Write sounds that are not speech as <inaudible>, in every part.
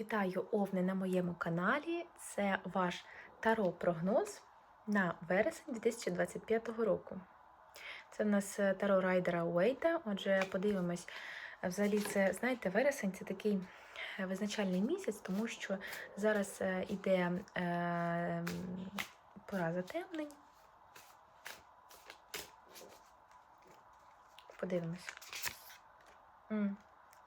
Вітаю Овни на моєму каналі. Це ваш таро-прогноз на вересень 2025 року. Це в нас е, таро райдера Уейта. Отже, подивимось. е, Взагалі, це, знаєте, вересень це такий е, визначальний місяць, тому що зараз іде е, пора затемнень. Подивимось.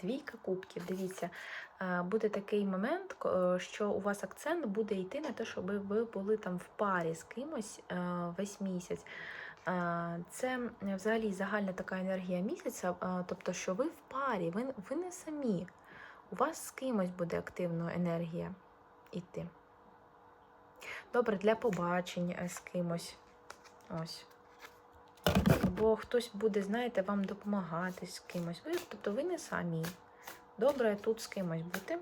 Двійка кубків. Дивіться, буде такий момент, е, що у вас акцент буде йти на те, щоб ви були там в парі з кимось е, весь місяць. Е, Це взагалі загальна така енергія місяця, е, тобто, що ви в парі, ви, ви не самі. У вас з кимось буде активно енергія йти. Добре, для побачень е, з кимось. Ось. Бо хтось буде, знаєте, вам допомагати з кимось. Ви, тобто ви не самі. Добре тут з кимось бути.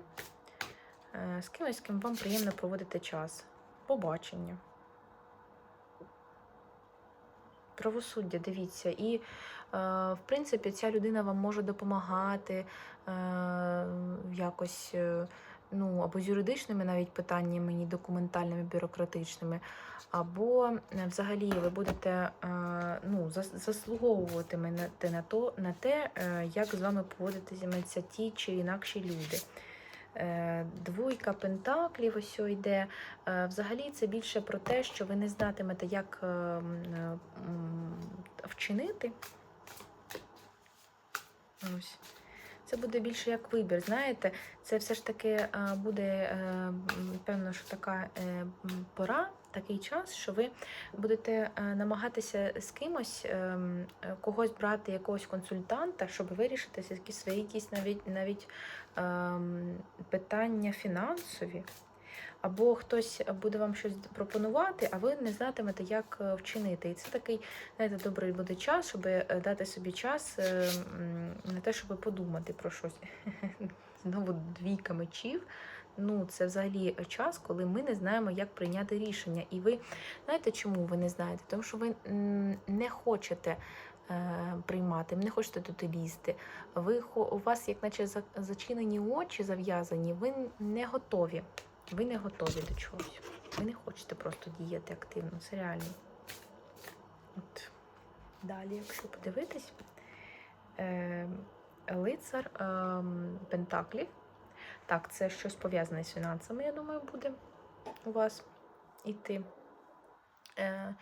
Е, З кимось, з ким вам приємно проводити час. Побачення. Правосуддя, дивіться. І, е, в принципі, ця людина вам може допомагати е, якось. Ну, або з юридичними навіть питаннями, ні документальними, бюрократичними, або е, взагалі ви будете е, ну, заслуговувати мене на, то, на те, е, як з вами поводитимуться ті чи інакші люди. Двойка пентаклів ось йде. Взагалі це більше про те, що ви не знатимете, як вчинити. Ось. Це буде більше як вибір. Знаєте, це все ж таки е, буде, е, певно, що така е, пора, такий час, що ви будете намагатися з кимось, когось брати, якогось консультанта, щоб вирішити якісь свої якісь навіть навіть ем, питання фінансові. Або хтось буде вам щось пропонувати, а ви не знатимете, як е, вчинити. І це такий, знаєте, добрий буде час, щоб е, дати собі час е, на те, щоб подумати про щось. <laughs> Знову двійка мечів. Ну, це взагалі час, коли ми не знаємо, як прийняти рішення. І ви знаєте, чому ви не знаєте? Тому що ви не хочете приймати, не хочете туди лізти. Ви у вас, як наче зачинені очі зав'язані, ви не готові. Ви не готові до чогось. Ви не хочете просто діяти активно. Це реально. От. Далі, якщо подивитись, е, лицар е, Пентаклів. Так, це щось пов'язане з фінансами, я думаю, буде у вас іти. Е,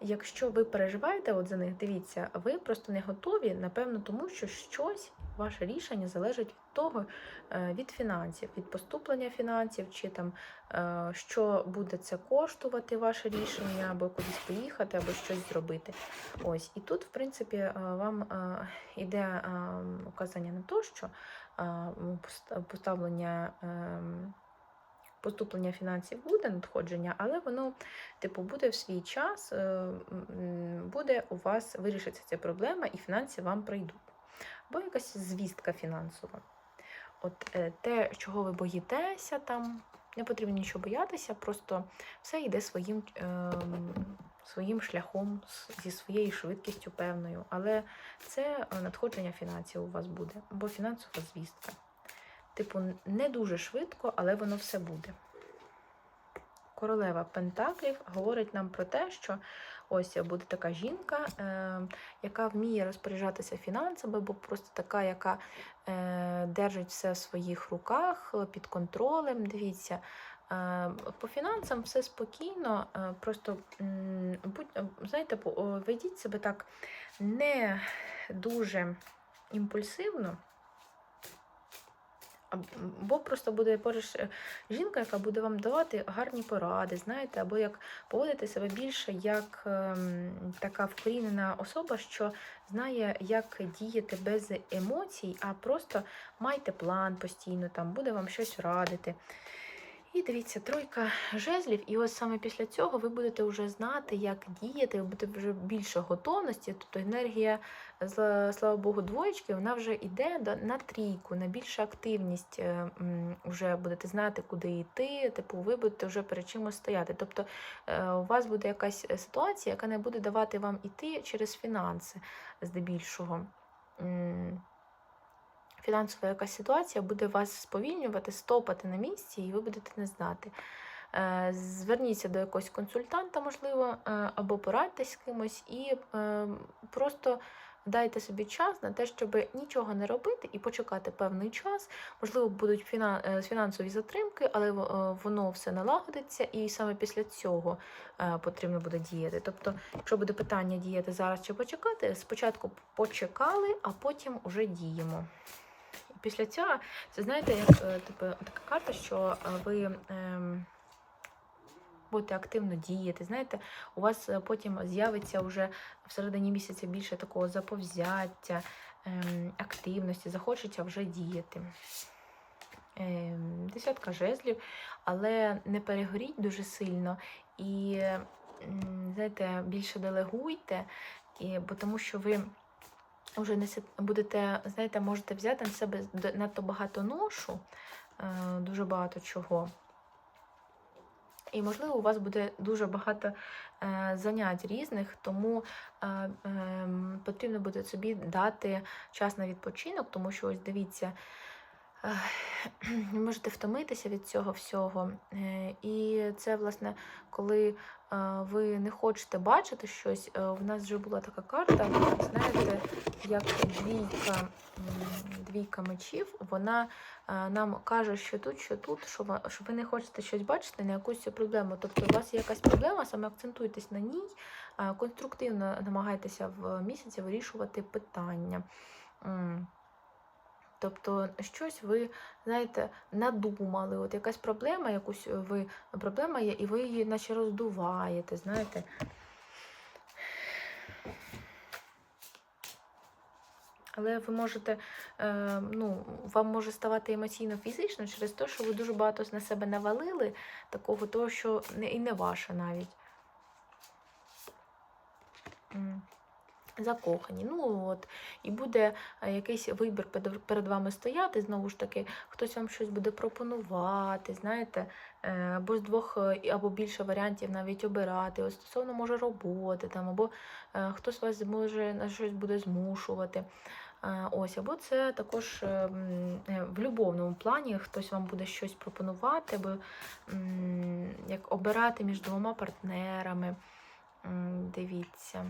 якщо ви переживаєте от за них, дивіться, ви просто не готові, напевно, тому що щось, ваше рішення залежить від того, е, від фінансів, від поступлення фінансів, чи там е, що буде це коштувати, ваше рішення, або кудись поїхати, або щось зробити. Ось, і тут, в принципі, е, вам іде е, указання на те, що поставлення. Поступлення фінансів буде надходження, але воно, типу, буде в свій час, е, буде у вас вирішиться ця проблема, і фінанси вам прийдуть. Або якась звістка фінансова. От е, те, чого ви боїтеся, там не потрібно нічого боятися, просто все йде своїм, ем, своїм шляхом, зі своєю швидкістю певною. Але це е, надходження фінансів у вас буде, або фінансова звістка. Типу, не дуже швидко, але воно все буде. Королева Пентаклів говорить нам про те, що ось буде така жінка, е, яка вміє розпоряджатися фінансами, бо просто така, яка е, держить все в своїх руках під контролем. Дивіться, е, по фінансам все спокійно, е, просто будь, знаєте, ведіть себе так не дуже імпульсивно. А, м, Бо просто буде поруч е, жінка, яка буде вам давати гарні поради, знаєте, або як поводити себе більше як ем, така вкорінена особа, що знає, як діяти без емоцій, а просто майте план постійно, там буде вам щось радити. І дивіться, тройка жезлів, і ось саме після цього ви будете вже знати, як діяти, ви будете вже більше готовності. Тобто енергія, слава Богу, двоєчки, вона вже йде на трійку, на більшу активність. е, Вже будете знати, куди йти, типу, ви будете вже перед чимось стояти. Тобто е, у вас буде якась ситуація, яка не буде давати вам іти через фінанси здебільшого. Фінансова якась ситуація буде вас сповільнювати, стопати на місці, і ви будете не знати. Е, Зверніться до якогось консультанта, можливо, е, або порадьтесь з кимось, і е, просто дайте собі час на те, щоб нічого не робити і почекати певний час. Можливо, будуть фінансові затримки, але воно все налагодиться, і саме після цього потрібно буде діяти. Тобто, якщо буде питання діяти зараз чи почекати, спочатку почекали, а потім уже діємо. Після цього, це знаєте, як е, типу, така карта, що е, ви. ем, Будете активно діяти. Знаєте, у вас е, потім з'явиться вже всередині місяця більше такого заповзяття, ем, активності, захочеться вже діяти. Ем, десятка жезлів, але не перегоріть дуже сильно і, знаєте, більше делегуйте, і, бо тому що ви вже не будете, знаєте, можете взяти на себе надто багато ношу, е, дуже багато чого. І, можливо, у вас буде дуже багато е, занять різних, тому е, ем, потрібно буде собі дати час на відпочинок, тому що ось дивіться, <clears throat> можете втомитися від цього всього. Е, і це, власне, коли е, ви не хочете бачити щось, е, в нас вже була така карта, знаєте, як двійка, двійка мечів, вона нам каже, що тут, що тут, що ви, не хочете щось бачити на якусь проблему. Тобто у вас є якась проблема, саме акцентуйтесь на ній, конструктивно намагайтеся в місяці вирішувати питання. Тобто щось ви, знаєте, надумали, от якась проблема, якусь ви проблема є, і ви її наче роздуваєте, знаєте. Але ви можете, е, ну, вам може ставати емоційно фізично через те, що ви дуже багато на себе навалили, такого того, що і не ваше навіть. Закохані. Ну от, і буде е, якийсь вибір перед вами стояти, знову ж таки, хтось вам щось буде пропонувати, знаєте, е, або з двох е, або більше варіантів навіть обирати. Ось стосовно може роботи, там, або хтось вас може на щось буде змушувати. Ось, або це також в любовному плані хтось вам буде щось пропонувати, або як обирати між двома партнерами. Дивіться.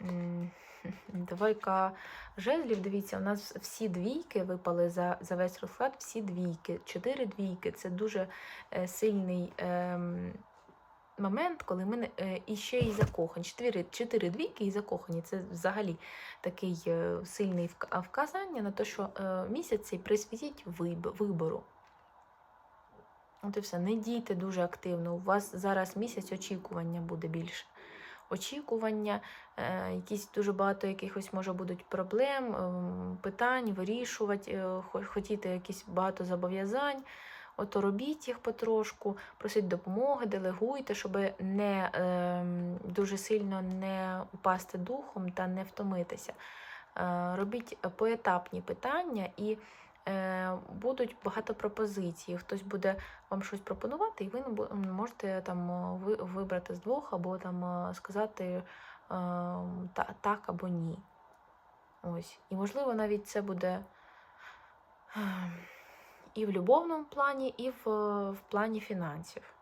<laughs> Двойка жезлів, дивіться, у нас всі двійки випали за, за весь розклад, всі двійки. Чотири двійки це дуже е, сильний ем, момент, коли ми е, і ще й закохані. Чотири, чотири двійки і закохані. Це взагалі такий е, сильний вказання на те, що е, місяць цей присвятіть виб- вибору. От і все, не дійте дуже активно. У вас зараз місяць очікування буде більше. Очікування, е, якісь дуже багато якихось може будуть проблем, ем, питань, вирішувати, е, хотіти якісь багато зобов'язань. Ото робіть їх потрошку, просіть допомоги, делегуйте, щоб не ем, дуже сильно не упасти духом та не втомитися. Е, робіть поетапні питання і е, будуть багато пропозицій. Хтось буде вам щось пропонувати, і ви можете там е, вибрати з двох, або там е, сказати е, так або ні. Ось. І можливо, навіть це буде е, і в любовному плані, і в, в плані фінансів.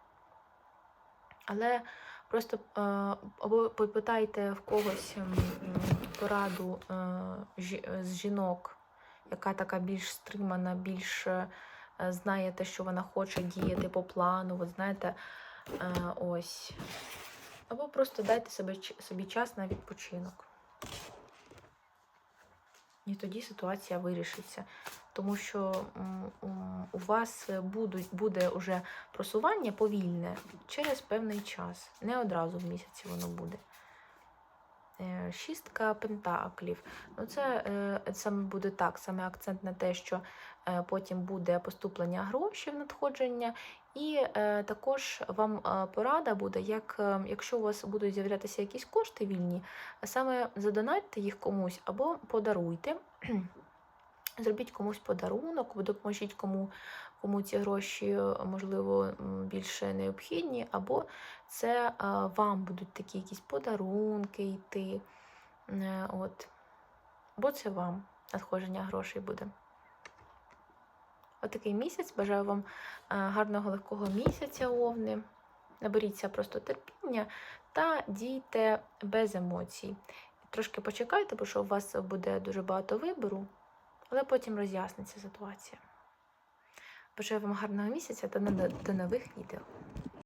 Але просто е, або попитайте в когось пораду е, з жінок, яка така більш стримана, більш е, знає те, що вона хоче діяти по плану. От знаєте, е, ось. Або просто дайте собі, собі час на відпочинок. І тоді ситуація вирішиться. Тому що у вас будуть, буде уже просування повільне через певний час. Не одразу в місяці воно буде. Е, Шістка пентаклів. Ну, це е, саме буде так, саме акцент на те, що е, потім буде поступлення грошей, надходження, і також вам порада буде, як, якщо у вас будуть з'являтися якісь кошти вільні, саме задонатьте їх комусь або подаруйте. Зробіть комусь подарунок, допоможіть кому кому ці гроші, е, можливо, більше необхідні, або це е, вам будуть такі якісь подарунки йти. Е, от. Бо це вам надходження грошей буде. Отакий От місяць. Бажаю вам гарного легкого місяця, овни. Наберіться просто терпіння та дійте без емоцій. Трошки почекайте, бо що у вас буде дуже багато вибору але потім роз'ясниться ситуація. Бажаю вам гарного місяця та до нових відео.